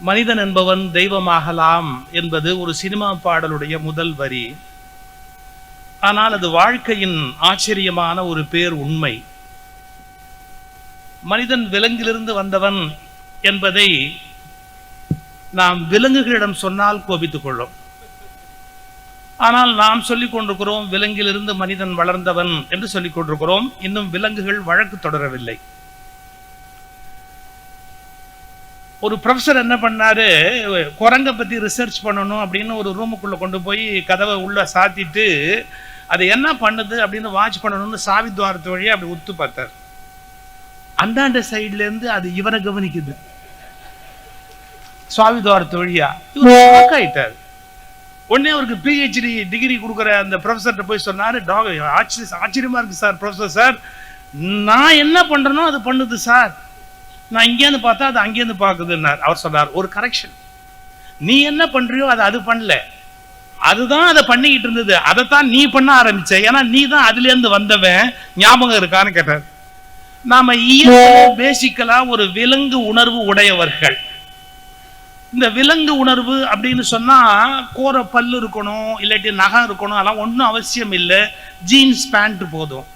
மனிதன் என்பவன் தெய்வமாகலாம் என்பது ஒரு சினிமா பாடலுடைய முதல் வரி. ஆனால் அது வாழ்க்கையின் ஆச்சரியமான ஒரு பேர் உண்மை. மனிதன் விலங்கிலிருந்து வந்தவன் என்பதை நாம் விலங்குகளிடம் சொன்னால் கோபித்துக் கொள்ளும். ஆனால் நாம் சொல்லிக் கொண்டிருக்கிறோம் விலங்கிலிருந்து மனிதன் வளர்ந்தவன் என்று சொல்லிக் கொண்டிருக்கிறோம். இன்னும் விலங்குகள் வழக்கு தொடரவில்லை. ஒரு ப்ரொஃபஸர் என்ன பண்ணாரு? குரங்கை பத்தி ரிசர்ச் பண்ணணும் அப்படின்னு ஒரு ரூமுக்குள்ள கொண்டு போய் கதவை உள்ள சாத்திட்டு அது என்ன பண்ணுது அப்படின்னு வாட்ச் பண்ணணும்னு சாவி துவாரத்து வழியா அப்படி உத்து பார்த்தார். அந்தாண்ட சைடுல இருந்து அது இவரை கவனிக்குது. சுவாமி துவாரத்து வழியா இவர் ஆயிட்டார். உடனே அவருக்கு பிஹெச்டி டிகிரி கொடுக்குற அந்த ப்ரொஃபஸர்கிட்ட போய் சொன்னாரு டாக் ஆச்சரிய ஆச்சரியமா இருக்கு சார் ப்ரொஃபஸர் சார் நான் என்ன பண்றேனோ அது பண்ணுது சார். நான் இங்கேருந்து பார்த்தா அது அங்கேருந்து பார்க்குதுன்னார். அவர் சொன்னார் ஒரு கரெக்ஷன் நீ என்ன பண்றியோ அது அது பண்ணல. அதுதான் அதை பண்ணிக்கிட்டு இருந்தது. அதைத்தான் நீ பண்ண ஆரம்பிச்ச. ஏன்னா நீ தான் அதுல இருந்து வந்தவன். ஞாபகம் இருக்கான்னு கேட்டார். நாம பேசிக்கலா ஒரு விலங்கு உணர்வு உடையவர்கள். இந்த விலங்கு உணர்வு அப்படின்னு சொன்னா கோர பல்லு இருக்கணும் இல்லாட்டி நகம் இருக்கணும் அதெல்லாம் ஒன்றும் அவசியம் இல்லை. ஜீன்ஸ் பேண்ட் போதும்.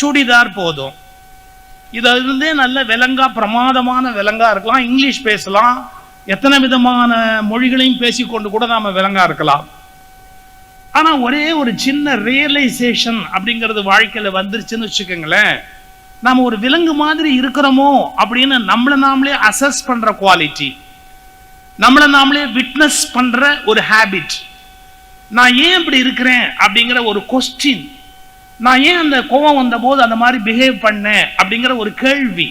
சுடிதார் போதும். இதை இருந்தே நல்ல விலங்கா பிரமாதமான விலங்கா இருக்கலாம். இங்கிலீஷ் பேசலாம். எத்தனை விதமான மொழிகளையும் பேசிக்கொண்டு கூட நாம விலங்கா இருக்கலாம். ஆனா ஒரே ஒரு சின்ன ரியலைசேஷன் அப்படிங்கிறது வாழ்க்கையில வந்துருச்சுன்னு வச்சுக்கோங்களேன். நாம ஒரு விலங்கு மாதிரி இருக்கிறோமோ அப்படின்னு நம்மளை நாமளே அசஸ் பண்ற குவாலிட்டி நம்மளை நாமளே விட்னஸ் பண்ற ஒரு ஹேபிட் நான் ஏன் இப்படி இருக்கிறேன் அப்படிங்கிற ஒரு கொஸ்டின் நான் ஏன் அந்த கோவம் வந்த போது அந்த மாதிரி பிஹேவ் பண்ணேன் அப்படிங்கிற ஒரு கேள்வி.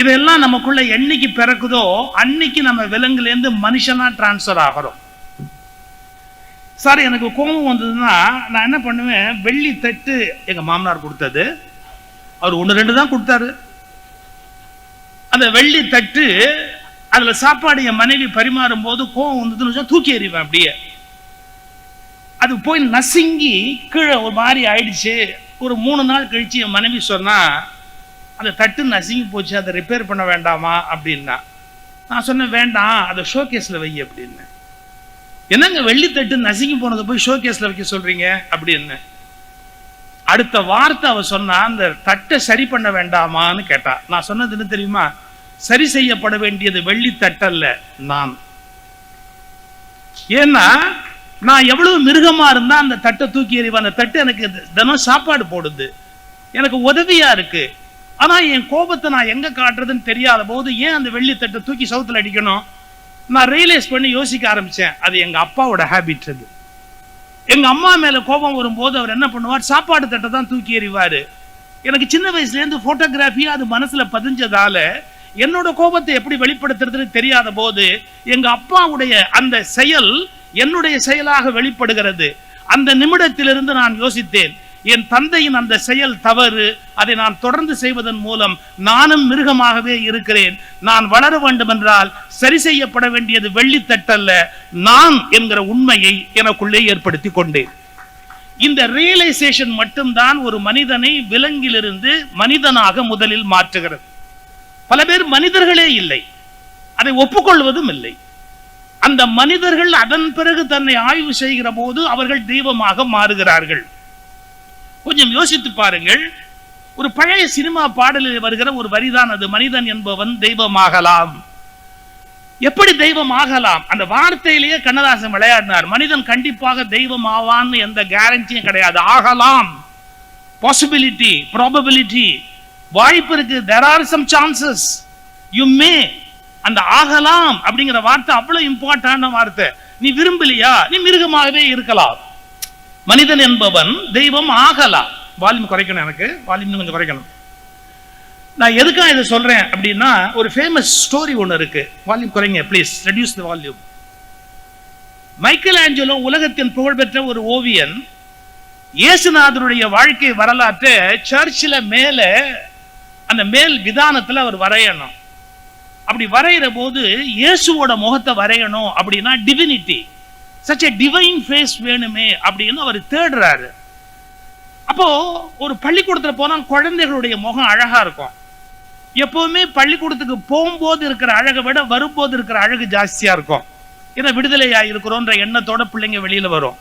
இதெல்லாம் நமக்குள்ள என்னைக்கு பிறக்குதோ அன்னைக்கு நம்ம விலங்குலேருந்து மனுஷனா டிரான்ஸ்ஃபர் ஆகிறோம் சார் எனக்கு கோபம் வந்ததுன்னா நான் என்ன பண்ணுவேன் வெள்ளி தட்டு எங்க மாமனார் கொடுத்தது. அவர் ஒன்று ரெண்டு தான் கொடுத்தாரு. அந்த வெள்ளி தட்டு அதுல சாப்பாடு என் மனைவி பரிமாறும் போது கோவம் வந்ததுன்னு தூக்கி எறிவேன் அப்படியே. அது போய் நசுங்கி கீழே ஒரு மாதிரி ஆயிடுச்சு. ஒரு மூணு நாள் கழிச்சு என் மனைவி சொன்னா அந்த தட்டு நசுங்கி போச்சு அதை ரிப்பேர் பண்ண வேண்டாமா? அப்படின்னா. நான் சொன்னேன் வேண்டாம் அதை ஷோகேஸில் வை அப்படின்னு. என்னங்க வெள்ளி தட்டு நசுங்கி போனதை போய் ஷோகேஸில் வைக்க சொல்றீங்க? அப்படின்னு. அடுத்த வார்த்தை அவ சொன்னா அந்த தட்டை சரி பண்ண வேண்டாமான்னு கேட்டா. நான் சொன்னது என்ன தெரியுமா? சரி செய்யப்பட வேண்டியது வெள்ளி தட்டல்ல நான். ஏன்னா நான் எவ்வளவு மிருகமா இருந்தா அந்த தட்டை தூக்கி எறிவேன் அந்த தட்டு எனக்கு தினம் சாப்பாடு போடுது. எனக்கு உதவியா இருக்கு. ஆனா என் கோபத்தை நான் எங்க காட்டுறதுன்னு தெரியாத போது ஏன் அந்த வெள்ளி தட்டை தூக்கி சவுத்துல அடிக்கணும்? நான் ரியலைஸ் பண்ணி யோசிக்க ஆரம்பிச்சேன். அது எங்க அப்பாவோட ஹேபிட் அது. எங்க அம்மா மேல கோபம் வரும்போது அவர் என்ன பண்ணுவார்? சாப்பாடு தட்டை தான் தூக்கி எறிவாரு. எனக்கு சின்ன வயசுல இருந்து அது மனசுல பதிஞ்சதால என்னோட கோபத்தை எப்படி வெளிப்படுத்துறதுன்னு தெரியாத போது எங்க அப்பாவுடைய அந்த செயல் என்னுடைய செயலாக வெளிப்படுகிறது. அந்த நிமிடத்திலிருந்து நான் யோசித்தேன் என் தந்தையின் அந்த செயல் தவறு அதை நான் தொடர்ந்து செய்வதன் மூலம் நானும் மிருகமாகவே இருக்கிறேன். நான் வளர வேண்டும் என்றால் சரி செய்யப்பட வேண்டியது வெள்ளித்தட்டல்ல நான் என்கிற உண்மையை எனக்குள்ளே ஏற்படுத்தி கொண்டேன். இந்த ரியலைசேஷன் மட்டும்தான் ஒரு மனிதனை விலங்கிலிருந்து மனிதனாக முதலில் மாற்றுகிறது. பல பேர் மனிதர்களே இல்லை. அதை ஒப்புக்கொள்வதும் இல்லை. அந்த மனிதர்கள் அதன் பிறகு தன்னை ஆய்வு செய்கிற போது அவர்கள் தெய்வமாக மாறுகிறார்கள். கொஞ்சம் யோசித்து பாருங்கள். ஒரு பழைய சினிமா பாடலில் வருகிற ஒரு வரிதான் அது மனிதன் என்பவன் தெய்வமாகலாம். எப்படி தெய்வம் ஆகலாம் அந்த வார்த்தையிலேயே கண்ணதாசன் விளையாடினார் மனிதன் கண்டிப்பாக தெய்வம் ஆவான்னு எந்த கேரண்டியும் கிடையாது. ஆகலாம். பாசிபிலிட்டி ப்ராபபிலிட்டி வாய்ப்பு இருக்கு. There are some chances you may அந்த ஆகலாம் அப்படிங்கிற வார்த்தை அவ்வளவு இம்பார்ட்டன்டான வார்த்தை. நீ விரும்பலையா? நீ மிருகமாகவே இருக்கலாம். மனிதன் என்பவன் தெய்வம் ஆகலாம். வால்யூம் குறைக்கணும் எனக்கு. வால்யூம் கொஞ்சம் குறைக்கணும். நான் எதுக்காக இதை சொல்றேன் அப்படின்னா ஒரு ஃபேமஸ் ஸ்டோரி ஒன்று இருக்கு. வால்யூம் குறைங்க please reduce the volume Michelangelo உலகத்தின் புகழ்பெற்ற ஒரு ஓவியன் இயேசுநாதருடைய வாழ்க்கை வரலாற்றை சர்ச்சில் மேலே அந்த மேல் விதானத்தில் அவர் வரையணும். அப்படி வரைகிற போது இயேசுவோட முகத்தை வரையணும் அப்படின்னா divinity such a divine face வேணுமே அப்படின்னு அவர் தேடுறாரு. அப்போ ஒரு பள்ளிக்கூடத்தில் போனால் குழந்தைகளுடைய முகம் அழகா இருக்கும். எப்பவுமே பள்ளிக்கூடத்துக்கு போகும்போது இருக்கிற அழகை விட வரும்போது இருக்கிற அழகு ஜாஸ்தியா இருக்கும். ஏன்னா விடுதலையா இருக்கிறோன்ற எண்ணத்தோட பிள்ளைங்க வெளியில வரும்.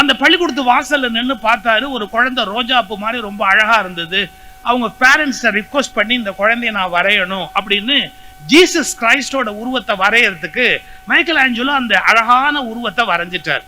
அந்த பள்ளிக்கூடத்து வாசல்ல நின்று பார்த்தாரு ஒரு குழந்தை ரோஜாப்பு மாதிரி ரொம்ப அழகா இருந்தது. அவங்க பேரண்ட்ஸை ரிக்வஸ்ட் பண்ணி இந்த குழந்தைய நான் வரையணும் அப்படின்னு ஜீசஸ் கிரைஸ்டோட உருவத்தை வரையறதுக்கு மைக்கேல் ஆஞ்சலோ அந்த அழகான உருவத்தை வரைஞ்சிட்டார்.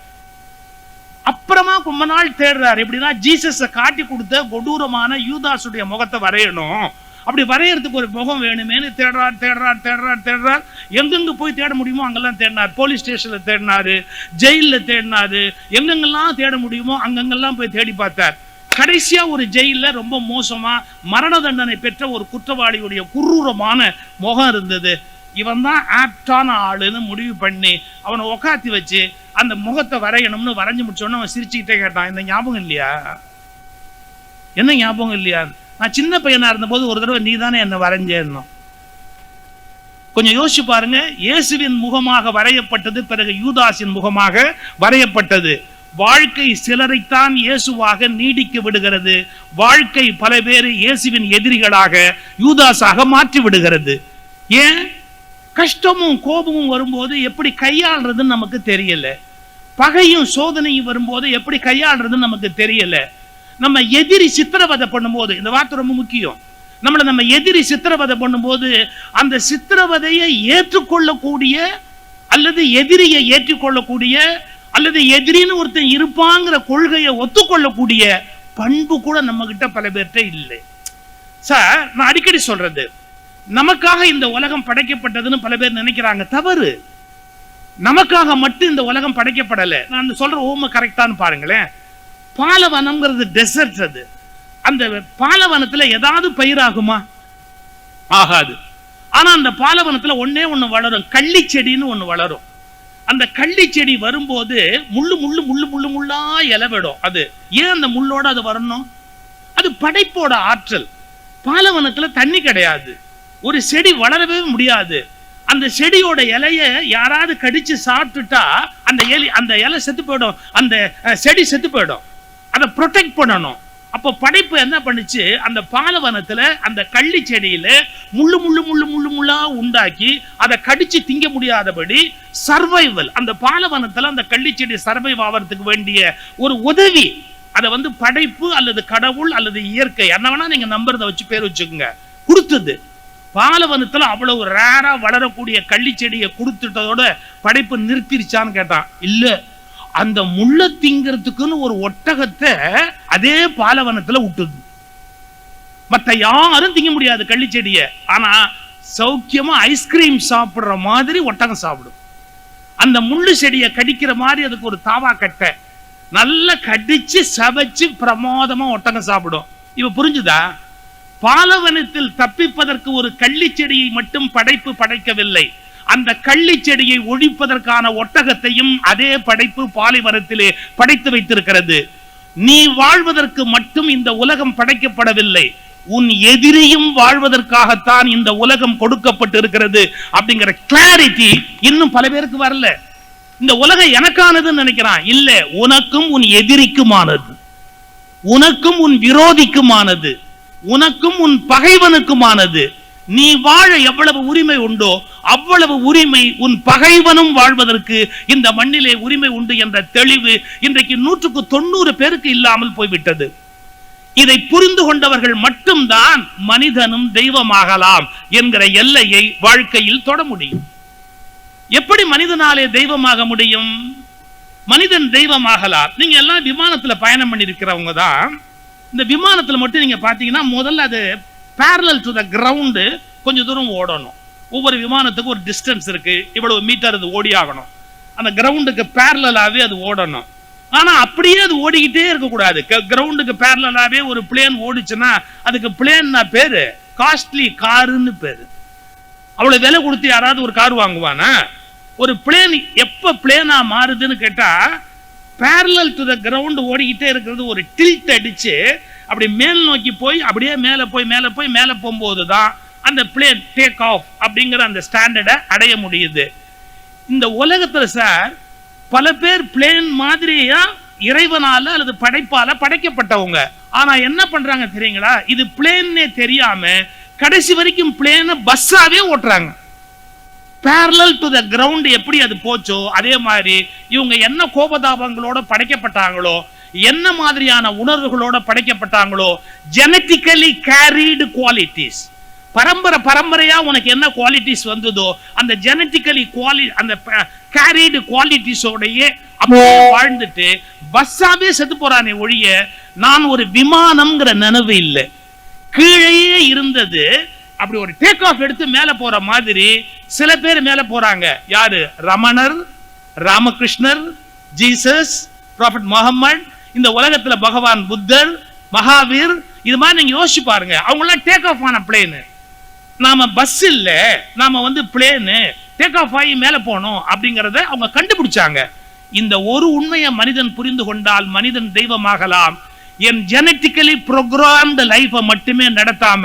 அப்புறமா ரொம்ப நாள் தேடுறாரு எப்படின்னா ஜீசஸை காட்டி கொடுத்த கொடூரமான யூதாசுடைய முகத்தை வரையணும். அப்படி வரையறதுக்கு ஒரு முகம் வேணுமேனு தேடுறார் தேடுறார் தேடுறார் தேடுறார். எங்கெங்க போய் தேட முடியுமோ அங்கெல்லாம் தேடினார். போலீஸ் ஸ்டேஷனில் தேடினாரு ஜெயிலில் தேடினாரு. எங்கெங்கெல்லாம் தேட முடியுமோ அங்கங்கெல்லாம் போய் தேடி பார்த்தார். கடைசியா ஒரு ஜெயில்ல ரொம்ப மோசமா மரண தண்டனை பெற்ற ஒரு குற்றவாளியுடைய குரூரமான முகம் இருந்தது. இவன் தான் ஆப்டான ஆளுன்னு முடிவு பண்ணி அவனை உக்காத்தி வச்சு அந்த முகத்தை வரையணும்னு வரைஞ்சு முடிச்சோன்னு அவன் சிரிச்சுக்கிட்டே கேட்டான் இந்த ஞாபகம் இல்லையா? என்ன ஞாபகம் இல்லையா? நான் சின்ன பையனா இருந்தபோது ஒரு தடவை நீ தானே என்னை வரைஞ்சேன்னும் கொஞ்சம் யோசிச்சு பாருங்க இயேசுவின் முகமாக வரையப்பட்டது பிறகு யூதாஸின் முகமாக வரையப்பட்டது. வாழ்க்கை சிலரைத்தான் இயேசுவாக நீடிக்க விடுகிறது. வாழ்க்கை பல பேர் இயேசுவின் எதிரிகளாக யூதாஸாக மாற்றி விடுகிறது. ஏன்? கஷ்டமும் கோபமும் வரும்போது எப்படி கையாளுறதுன்னு நமக்கு தெரியல. பகையும் சோதனையும் வரும்போது எப்படி கையாளுறதுன்னு நமக்கு தெரியல. நம்ம எதிரி சித்திரவதை பண்ணும்போது இந்த வார்த்தை ரொம்ப முக்கியம். நம்மளை நம்ம எதிரி சித்திரவதை பண்ணும்போது அந்த சித்திரவதையை ஏற்றுக்கொள்ளக்கூடிய அல்லது எதிரியை ஏற்றுக்கொள்ளக்கூடிய அல்லது எதிரின்னு ஒருத்தன் இருப்பாங்கிற கொள்கையை ஒத்துக்கொள்ளக்கூடிய பண்பு கூட நம்ம கிட்ட பல பேர்கிட்ட இல்லை. சார் நான் அடிக்கடி சொல்றது நமக்காக இந்த உலகம் படைக்கப்பட்டதுன்னு பல பேர் நினைக்கிறாங்க. தவறு. நமக்காக மட்டும் இந்த உலகம் படைக்கப்படலை. நான் சொல்ற ஓம கரெக்டான்னு பாருங்களேன். பாலவனம்ங்கிறது டெசர்ட் அது. அந்த பாலவனத்துல ஏதாவது பயிராகுமா? ஆகாது. ஆனா அந்த பாலவனத்துல ஒன்னே ஒண்ணு வளரும். கள்ளி செடின்னு ஒன்று வளரும். அந்த கள்ளி செடி வரும்போது முள்ளு முள்ளு முள்ளு முள்ளு முள்ளா இலவிடும். அது ஏன் அந்த முள்ளோட அது வரணும்? அது படைப்போட ஆற்றல். பாலவனத்துல தண்ணி கிடையாது. ஒரு செடி வளரவே முடியாது. அந்த செடியோட இலைய யாராவது கடிச்சு சாப்பிட்டுட்டா அந்த எலி அந்த இலை செத்து போயிடும். அந்த செடி செத்து போயிடும். அதை ப்ரொடெக்ட் பண்ணணும். அப்போ படைப்பு என்ன பண்ணுச்சு? அந்த பாலவனத்தில் அந்த கள்ளி செடியில் முள்ளு முள்ளு முள்ளு முள்ளு முள்ளா உண்டாக்கி அதை கடிச்சு திங்க முடியாதபடி சர்வைவல் அந்த பாலவனத்தில் அந்த கள்ளி செடி சர்வைவ் ஆகிறதுக்கு வேண்டிய ஒரு உதவி அதை வந்து படைப்பு அல்லது கடவுள் அல்லது இயற்கை என்ன வேணா நீங்கள் நம்புறதை வச்சு பேர் வச்சுக்கோங்க கொடுத்தது. பாலவனத்தில் அவ்வளவு ரேராக வளரக்கூடிய கள்ளி செடியை கொடுத்துட்டதோட படைப்பு நிறுத்திருச்சான்னு கேட்டான். இல்லை அந்த முள்ள திங்கிறதுக்குன்னு ஒரு ஒட்டகத்தை அதே பாலவனத்துல விட்டுது. மத்த யாரும் திங்க முடியாது கள்ளி செடியை. ஆனா சௌக்கியமா ஐஸ்கிரீம் சாப்பிடுற மாதிரி ஒட்டகம் சாப்பிடும். அந்த முள்ளு செடியை கடிக்கிற மாதிரி அதுக்கு ஒரு தாவா கட்டை. நல்லா கடிச்சு சவைச்சு பிரமாதமா ஒட்டகம் சாப்பிடும். இவ புரிஞ்சுதா? பாலவனத்தில் தப்பிப்பதற்கு ஒரு கள்ளி செடியை மட்டும் படைப்பு படைக்கவில்லை. அந்த கள்ளி செடியை ஒழிப்பதற்கான ஒட்டகத்தையும் அதே படைப்பு பாலைவனத்திலே படைத்து வைத்திருக்கிறது. நீ வாழ்வதற்கு மட்டும் இந்த உலகம் படைக்கப்படவில்லை. உன் எதிரியும் வாழ்வதற்காகத்தான் இந்த உலகம் கொடுக்கப்பட்டு இருக்கிறது அப்படிங்கிற கிளாரிட்டி இன்னும் பல பேருக்கு வரல. இந்த உலகம் எனக்கானதுன்னு நினைக்கிறான். இல்ல உனக்கும் உன் எதிரிக்குமானது. உனக்கும் உன் விரோதிக்குமானது. உனக்கும் உன் பகைவனுக்குமானது. நீ வாழ எவ்வளவு உரிமை உண்டோ அவ்வளவு உரிமை உன் பகைவனும் வாழ்வதற்கு இந்த மண்ணிலே உரிமை உண்டு என்ற தெளிவு இன்றைக்கு நூற்றுக்கு தொண்ணூறு பேருக்கு இல்லாமல் போய்விட்டது. இதை புரிந்து கொண்டவர்கள் மட்டும்தான் மனிதனும் தெய்வமாகலாம் என்கிற எல்லையை வாழ்க்கையில் தொட முடியும். எப்படி மனிதனாலே தெய்வமாக முடியும்? மனிதன் தெய்வமாகலாம். நீங்க எல்லாம் விமானத்துல பயணம் பண்ணிருக்கிறவங்க தான். இந்த விமானத்துல மட்டும் நீங்க பாத்தீங்கன்னா முதல்ல அது பேரலல் டு த கிரவுண்டு கொஞ்சம் தூரம் ஓடணும். ஒவ்வொரு விமானத்துக்கும் ஒரு டிஸ்டன்ஸ் இருக்குது இவ்வளவு மீட்டர் அது ஓடி ஆகணும். அந்த கிரவுண்டுக்கு பேரலாகவே அது ஓடணும். ஆனால் அப்படியே அது ஓடிக்கிட்டே இருக்கக்கூடாது. கிரவுண்டுக்கு பேரலாகவே ஒரு பிளேன் ஓடிச்சுன்னா அதுக்கு பிளேன்னா பேர் காஸ்ட்லி காருன்னு பேர். அவ்வளோ விலை கொடுத்து யாராவது ஒரு கார் வாங்குவானா? ஒரு பிளேன் எப்போ பிளேனாக மாறுதுன்னு கேட்டால் பேரலல் டு த கிரவுண்டு ஓடிக்கிட்டே இருக்கிறது ஒரு டில்ட் அடிச்சு அப்படி மேல் நோக்கி போய் அப்படியே மேலே போய் மேலே போய் மேலே போகும்போது தான் அந்த பிளேன் டேக் ஆஃப் அப்படிங்கிற அந்த ஸ்டாண்டர்டை அடைய முடியுது. இந்த உலகத்துல சார் பல பேர் பிளேன் மாதிரியா இறைவனால அல்லது படைப்பால படைக்கப்பட்டவங்க. ஆனா என்ன பண்றாங்க தெரியுங்களா? இது பிளேன்னே தெரியாம கடைசி வரைக்கும் பிளேனை பஸ்ஸாவே ஓட்டுறாங்க. பேரலல் டு த கிரவுண்ட் எப்படி அது போச்சோ அதே மாதிரி இவங்க என்ன கோபதாபங்களோட படைக்கப்பட்டாங்களோ என்ன மாதிரியான உணர்வுகளோட படைக்கப்பட்டாங்களோ? ஜெனட்டிக்கலி கேரிடு குவாலிட்டிஸ் பரம்பரை பரம்பரையா உனக்கு என்ன குவாலிட்டிஸ் வந்ததோ அந்த ஜெனட்டிக்கலி குவாலி அந்த கேரிடு குவாலிட்டிஸோடையே அப்படியே வாழ்ந்துட்டு பஸ்ஸாவே செத்து போறானே ஒழிய நான் ஒரு விமானம்ங்கிற நினைவு இல்லை. கீழேயே இருந்தது. அப்படி ஒரு டேக் ஆஃப் எடுத்து மேல போற மாதிரி சில பேர் மேல போறாங்க. யாரு? ரமணர் ராமகிருஷ்ணர் ஜீசஸ் ப்ராஃபட் முகமது இந்த உலகத்துல பகவான் புத்தர் மகாவீர் இது மாதிரி நீங்க யோசிச்சு பாருங்க. அவங்களாம் டேக் ஆஃப் ஆன பிளேனு நாம பஸ் இல்ல நாம வந்து பிளேனு டேக் ஆஃப் ஆகி மேல போனோம் அப்படிங்கறத அவங்க கண்டுபிடிச்சாங்க. இந்த ஒரு உண்மையை மனிதன் புரிந்து கொண்டால் மனிதன் தெய்வமாகலாம். என் ஜெனட்டிக்கலி ப்ரோக்ராம்டு லைஃபை மட்டுமே நடத்தாம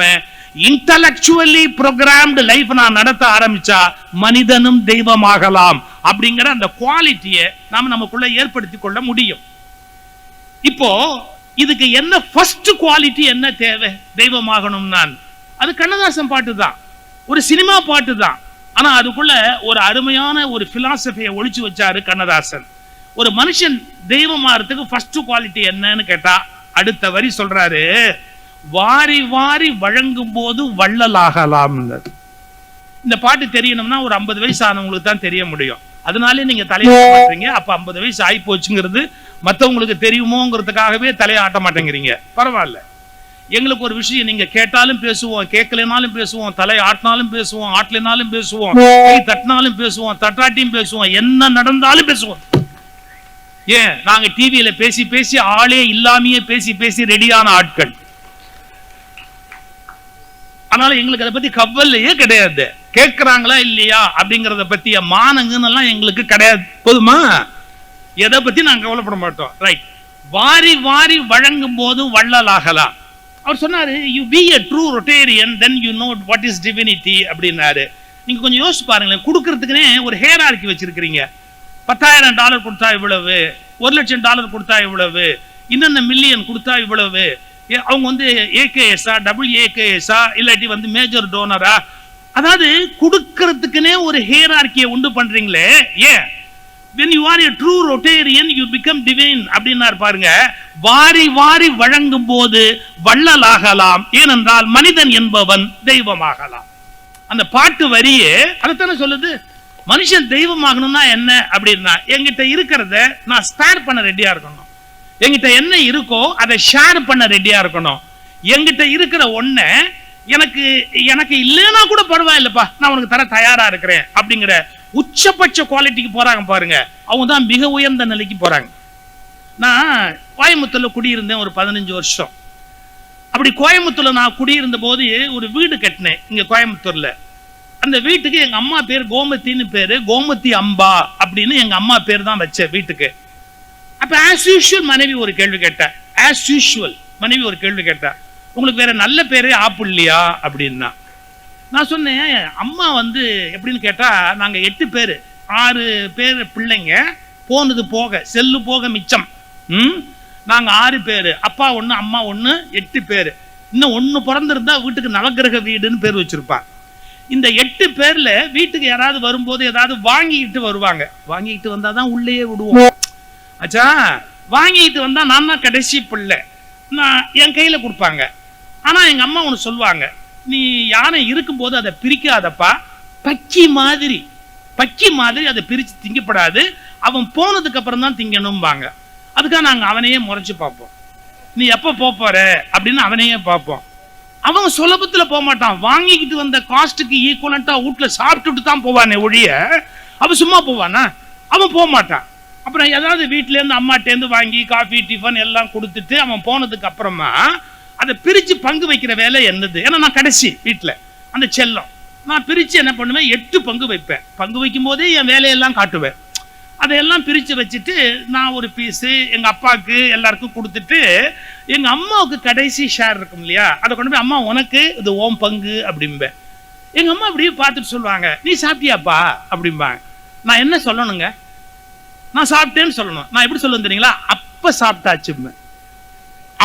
இன்டலக்சுவலி ப்ரோக்ராம்டு லைஃப் நான் நடத்த ஆரம்பிச்சா மனிதனும் தெய்வமாகலாம் அப்படிங்கிற அந்த குவாலிட்டியை நாம் நமக்குள்ள ஏற்படுத்தி கொள்ள முடியும். இப்போ இதுக்கு என்ன ஃபர்ஸ்ட் குவாலிட்டி என்ன தேவை? தெய்வமாகணும் நான். அது கண்ணதாசன் பாட்டு தான். ஒரு சினிமா பாட்டு தான். ஆனா அதுக்குள்ள ஒரு அருமையான ஒரு பிலாசபியை ஒளிச்சு வச்சாரு கண்ணதாசன். ஒரு மனுஷன் தெய்வமாறதுக்கு ஃபர்ஸ்ட் குவாலிட்டி என்னன்னு கேட்டா அடுத்த வரி சொல்றாரு வாரி வாரி வழங்கும் போது வள்ளலாகலாம் இந்த பாட்டு தெரியணும்னா ஒரு ஐம்பது வயசு ஆனவங்களுக்கு தான் தெரிய முடியும். அதனாலே நீங்க தலையாட்ட மாட்டீங்க அப்ப ஐம்பது வயசு ஆகி போச்சுங்கிறது மத்தவங்களுக்கு தெரியுமோங்கிறதுக்காகவே தலையாட்ட மாட்டேங்கிறீங்க. பரவாயில்ல. எங்களுக்கு ஒரு விஷயம் நீங்க கேட்டாலும் பேசுவோம் கேட்கலனாலும் பேசுவோம் தலை ஆட்டினாலும் பேசுவோம் ஆட்டலினாலும் பேசுவோம் கை தட்டினாலும் பேசுவோம் தட்டாட்டியும் பேசுவோம் என்ன நடந்தாலும் பேசுவோம். ஏன்? நாங்க டிவியில பேசி பேசி ஆளே இல்லாமையே பேசி பேசி ரெடியான ஆட்கள். அதனால எங்களுக்கு அதை பத்தி கவலையே கிடையாது. கேட்கறாங்களா இல்லையா அப்படிங்கறத பத்திய மானங்கன்னு எல்லாம் எங்களுக்கு கிடையாது. போதுமா? எதை பத்தி நாங்க கவலைப்பட மாட்டோம். ரைட் வாரி வாரி வழங்கும் போது வள்ளலாகலாம் அவர் சொன்னாரு you be a true Rotarian then you know what is divinity அப்படின்னாரு. நீங்க கொஞ்சம் யோசிச்சு பாருங்களேன். கொடுக்கறதுக்குனே ஒரு ஹேர் ஆர்க்கி வச்சிருக்கிறீங்க. பத்தாயிரம் டாலர் கொடுத்தா இவ்வளவு ஒரு லட்சம் டாலர் கொடுத்தா இவ்வளவு இன்னென்ன மில்லியன் கொடுத்தா இவ்வளவு. ஏ- அவங்க வந்து ஏகேஎஸ்ஆ டபுள் ஏகேஎஸ்ஆ இல்லாட்டி வந்து மேஜர் டோனரா அதாவது கொடுக்கறதுக்குனே ஒரு ஹேர் ஆர்க்கியை உண்டு பண்றீங்களே ஏன்? When you are a true Rotarian you become divine அப்படின்னாரு பாருங்க. வாரி வாரி வழங்கும் போது வள்ளலாகலாம். ஏனென்றால் மனிதன் என்பவன் தெய்வமாகலாம். அந்த பாட்டு வரியே அதைத்தானே சொல்லுது? மனுஷன் தெய்வமாகணும்னா என்ன அப்படின்னா என்கிட்ட இருக்கிறத நான் ஸ்பேர் பண்ண ரெடியா இருக்கணும். என்கிட்ட என்ன இருக்கோ அதை ஷேர் பண்ண ரெடியா இருக்கணும். என்கிட்ட இருக்கிற ஒன்ன எனக்கு எனக்கு இல்லைன்னா கூட பரவாயில்லப்பா. நான் உனக்கு தர தயாரா இருக்கிறேன் அப்படிங்கிற உச்சபட்ச குவாலிட்டிக்கு போறாங்க பாருங்க. அவங்க தான் மிக உயர்ந்த நிலைக்கு போறாங்க. நான் கோயம்புத்தூர்ல குடியிருந்தேன் ஒரு பதினஞ்சு வருஷம். அப்படி கோயம்புத்தூர்ல நான் குடியிருந்த போது ஒரு வீடு கட்டினேன் இங்க கோயம்புத்தூர்ல. அந்த வீட்டுக்கு எங்க அம்மா பேர் கோமத்தின்னு பேரு கோமதி அம்பா அப்படின்னு எங்க அம்மா பேர் தான் வச்சேன் வீட்டுக்கு. அப்ப ஆஸ் யூஷுவல் மனைவி ஒரு கேள்வி கேட்டேன் ஆஸ் யூஷுவல் மனைவி ஒரு கேள்வி கேட்டா. உங்களுக்கு வேற நல்ல பேரே ஆப்பிள்லையா அப்படின்னா. நான் சொன்னேன் அம்மா வந்து எப்படின்னு கேட்டா நாங்க எட்டு பேர். ஆறு பேர் பிள்ளைங்க. போனது போக செல்லு போக மிச்சம். ம்? நாங்க ஆறு பேர். அப்பா ஒன்று அம்மா ஒன்று எட்டு பேர். இன்னும் ஒன்று பிறந்திருந்தா வீட்டுக்கு நவகிரக வீடுன்னு பேர் வச்சிருப்பா இந்த எட்டு பேர்ல வீட்டுக்கு யாராவது வரும்போது ஏதாவது வாங்கிக்கிட்டு வருவாங்க. வாங்கிக்கிட்டு வந்தா தான் உள்ளேயே விடுவோம். ஆச்சா வாங்கிட்டு வந்தா நான் தான் கடைசி பிள்ளை. நான் என் கையில கொடுப்பாங்க. ஆனா எங்க அம்மா ஒன்று சொல்லுவாங்க நீ யானை இருக்கும்போது அதை பிரிக்காதப்பா. பக்கி மாதிரி பக்கி மாதிரி அதை பிரிச்சு திங்கப்படாது. அவன் போனதுக்கு அப்புறம் தான் திங்கணும்பாங்க. அதுக்காக நாங்க அவனையே முறைச்சு பார்ப்போம். நீ எப்போ போப் போற? அப்படின்னு அவனையே பார்ப்போம். அவன் சுலபத்துல போக மாட்டான். வாங்கிக்கிட்டு வந்த காஸ்ட்டுக்கு ஈக்குவலண்ட்டாக வீட்டில் சாப்பிட்டுட்டு தான் போவானே ஒழிய அவன் சும்மா போவானா? அவன் போக மாட்டான். அப்புறம் ஏதாவது வீட்ல இருந்து வாங்கி காஃபி டிஃபன் எல்லாம் கொடுத்துட்டு அவன் போனதுக்கு அப்புறமா அதை பிரித்து பங்கு வைக்கிற வேலை என்னது? ஏன்னா நான் கடைசி வீட்டில் அந்த செல்லம். நான் பிரித்து என்ன பண்ணுவேன்? எட்டு பங்கு வைப்பேன். பங்கு வைக்கும் போதே என் வேலையெல்லாம் காட்டுவேன். அதையெல்லாம் பிரித்து வச்சுட்டு நான் ஒரு பீஸு எங்கள் அப்பாவுக்கு எல்லாருக்கும் கொடுத்துட்டு எங்கள் அம்மாவுக்கு கடைசி ஷேர் இருக்கும் இல்லையா? அதை கொண்டு போய் அம்மா உனக்கு இது ஓம் பங்கு அப்படிம்பேன். எங்கள் அம்மா அப்படியே பார்த்துட்டு சொல்லுவாங்க நீ சாப்பிட்டியாப்பா? அப்படிம்பாங்க. நான் என்ன சொல்லணுங்க? நான் சாப்பிட்டேன்னு சொல்லணும். நான் எப்படி சொல்லுவேன் தெரியுங்களா? அப்போ சாப்பிட்டாச்சும்பேன்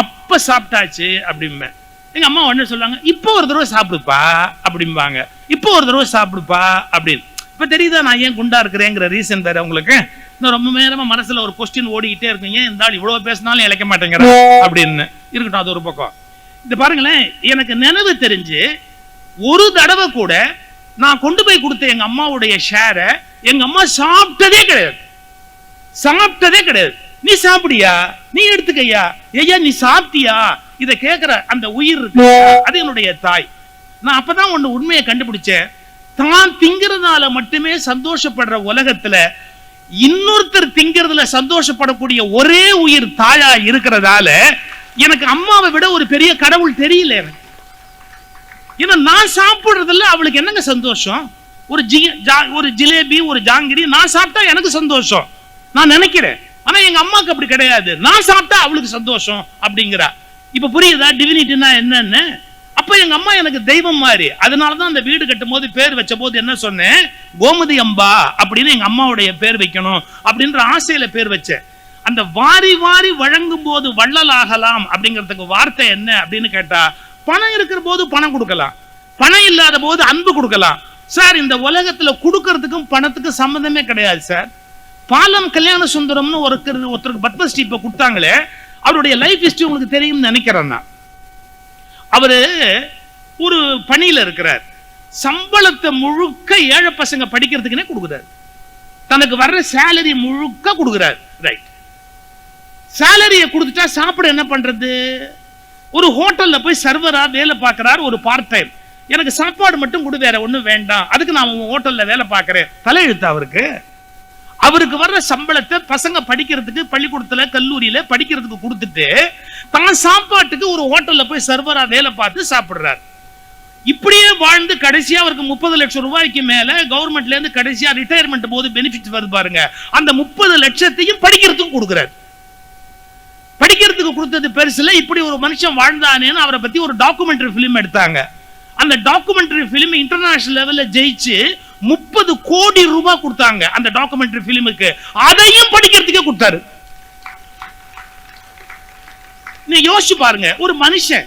அப்போ சாப்பிட்டாச்சு அப்படிம்பேன். எங்க அம்மா உடனே சொல்லுவாங்க இப்போ ஒரு தடவை சாப்பிடுப்பா அப்படிம்பாங்க. இப்போ ஒரு தடவை சாப்பிடுப்பா அப்படின்னு. இப்ப தெரியுதா நான் ஏன் குண்டா இருக்கிறேங்கிற ரீசன் வேறு உங்களுக்கு? இன்னும் ரொம்ப நேரமா மனசுல ஒரு கொஸ்டின் ஓடிக்கிட்டே இருக்கீங்க இந்த ஆள் இவ்வளவு பேசினாலும் இழைக்க மாட்டேங்கிற? அப்படின்னு. இருக்கட்டும் அது ஒரு பக்கம். இது பாருங்களேன் எனக்கு நினைவு தெரிஞ்சு ஒரு தடவை கூட நான் கொண்டு போய் கொடுத்த எங்க அம்மாவுடைய ஷேரை எங்க அம்மா சாப்பிட்டதே கிடையாது. சாப்பிட்டதே கிடையாது. நீ சாப்பிடியா? நீ எடுத்துக்கையா? ஐயா நீ சாப்பிட்டியா? இத கேக்குற அந்த உயிர் இருக்கு. அது என்னுடைய தாய். நான் அப்பதான் ஒண்ணு உண்மையை கண்டுபிடிச்சேன். தான் திங்கிறதுனால மட்டுமே சந்தோஷப்படுற உலகத்துல இன்னொருத்தர் திங்கிறதுல சந்தோஷப்படக்கூடிய ஒரே உயிர் தாயா இருக்கிறதால எனக்கு அம்மாவை விட ஒரு பெரிய கடவுள் தெரியல எனக்கு. ஏன்னா நான் சாப்பிடுறதுல அவளுக்கு என்னங்க சந்தோஷம்? ஒரு ஜா- ஒரு ஜிலேபி ஒரு ஜாங்கிரி நான் சாப்பிட்டா எனக்கு சந்தோஷம். நான் நினைக்கிறேன். ஆனா எங்க அம்மாக்கு அப்படி கிடையாது. நான் சாப்பிட்டா அவளுக்கு சந்தோஷம் அப்படிங்கிறா. இப்ப புரியுதா? டிவினிட்டினா என்னன்னு? அப்ப எங்க அம்மா எனக்கு தெய்வம் மாதிரி. அதனாலதான் அந்த வீடு கட்டும் போது பேர் வச்ச போது என்ன சொன்னேன்? கோமதி அம்பா அப்படின்னு எங்க அம்மாவுடைய பேர் வைக்கணும் அப்படின்ற ஆசையில பேர் வச்சேன். அந்த வாரி வாரி வழங்கும் போது வள்ளல் ஆகலாம் அப்படிங்கிறதுக்கு வார்த்தை என்ன அப்படின்னு கேட்டா பணம் இருக்கிற போது பணம் கொடுக்கலாம். பணம் இல்லாத போது அன்பு கொடுக்கலாம். சார் இந்த உலகத்துல கொடுக்கறதுக்கும் பணத்துக்கும் சம்மந்தமே கிடையாது சார். பாலம் கல்யாண சுந்தரம்னு ஒருத்தர் ஒருத்தருக்கு பத்மஸ்ரீ இப்ப கொடுத்தாங்களே அவருடைய லைஃப் ஹிஸ்டரி உங்களுக்கு தெரியும்னு நினைக்கிறேன் நான். அவரு ஒரு பணியில இருக்கிறார். சம்பளத்தை முழுக்க ஏழை பசங்க படிக்கிறதுக்குனே கொடுக்குறாரு. தனக்கு வர்ற சேலரி முழுக்க கொடுக்குறாரு. ரைட் சேலரியை கொடுத்துட்டா சாப்பிட என்ன பண்றது? ஒரு ஹோட்டல்ல போய் சர்வரா வேலை பார்க்குறாரு ஒரு பார்ட் டைம் எனக்கு சாப்பாடு மட்டும் கொடு வேற ஒன்றும் வேண்டாம். அதுக்கு நான் உங்க ஹோட்டல்ல வேலை பார்க்கறேன். தலையெழுத்து அவருக்கு. அவருக்கு வர்ற சம்பளத்தை பசங்க படிக்கிறதுக்கு பள்ளிக்கூடத்துல கல்லூரியில படிக்கிறதுக்கு கொடுத்துட்டு தான் சாப்பாட்டுக்கு ஒரு ஹோட்டல்ல போய் சர்வரா வேலை பார்த்து சாப்பிடுறாரு. இப்படியே வாழ்ந்து கடைசியா அவருக்கு முப்பது லட்சம் ரூபாய்க்கு மேல கவர்மெண்ட்ல இருந்து கடைசியா ரிட்டையர்மெண்ட் போது பெனிஃபிட் வருது பாருங்க. அந்த முப்பது லட்சத்தையும் படிக்கிறதுக்கும் கொடுக்குறாரு. படிக்கிறதுக்கு கொடுத்தது பெருசுல இப்படி ஒரு மனுஷன் வாழ்ந்தானேன்னு அவரை பத்தி ஒரு டாக்குமெண்டரி ஃபிலிம் எடுத்தாங்க. அந்த டாக்குமெண்டரி ஃபிலிம் இன்டர்நேஷனல் லெவல்ல ஜெயிச்சு முப்பது கோடி ரூபாய் கொடுத்தாங்க அந்த டாக்குமெண்டரி பிலிமுக்கு அதையும் படிக்கிறதுக்கே கொடுத்தாரு. நீ யோசிச்சு பாருங்க ஒரு மனுஷன்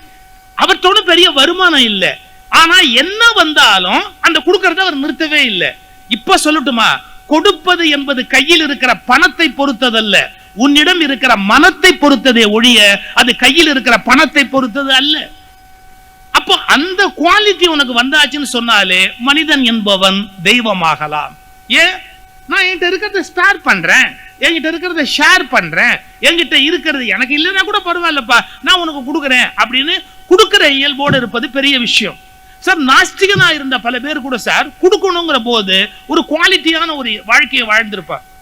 அவர்கிட்ட பெரிய வருமானம் இல்ல. ஆனா என்ன வந்தாலும் அந்த கொடுக்கறத அவர் நிறுத்தவே இல்லை. இப்ப சொல்லட்டுமா? கொடுப்பது என்பது கையில் இருக்கிற பணத்தை பொறுத்ததல்ல. உன்னிடம் இருக்கிற மனத்தை பொறுத்ததே ஒழிய அது கையில் இருக்கிற பணத்தை பொறுத்தது அல்ல. அப்போ அந்த குவாலிட்டி உனக்கு வந்தாச்சுன்னு சொன்னாலே மனிதன் என்பவன் தெய்வமாகலாம். ஏன் நான் என்கிட்ட இருக்கிறத ஸ்பேர் பண்றேன். என்கிட்ட இருக்கிறத ஷேர் பண்றேன். என்கிட்ட இருக்கிறது எனக்கு இல்லைன்னா கூட பரவாயில்லப்பா நான் உனக்கு கொடுக்குறேன் அப்படின்னு கொடுக்குற இயல்போடு இருப்பது பெரிய விஷயம். சார் நாஸ்திகனா இருந்த பல பேர் கூட சார் கொடுக்கணுங்கிற போது ஒரு குவாலிட்டியான ஒரு வாழ்க்கையை வாழ்ந்திருப்பார்.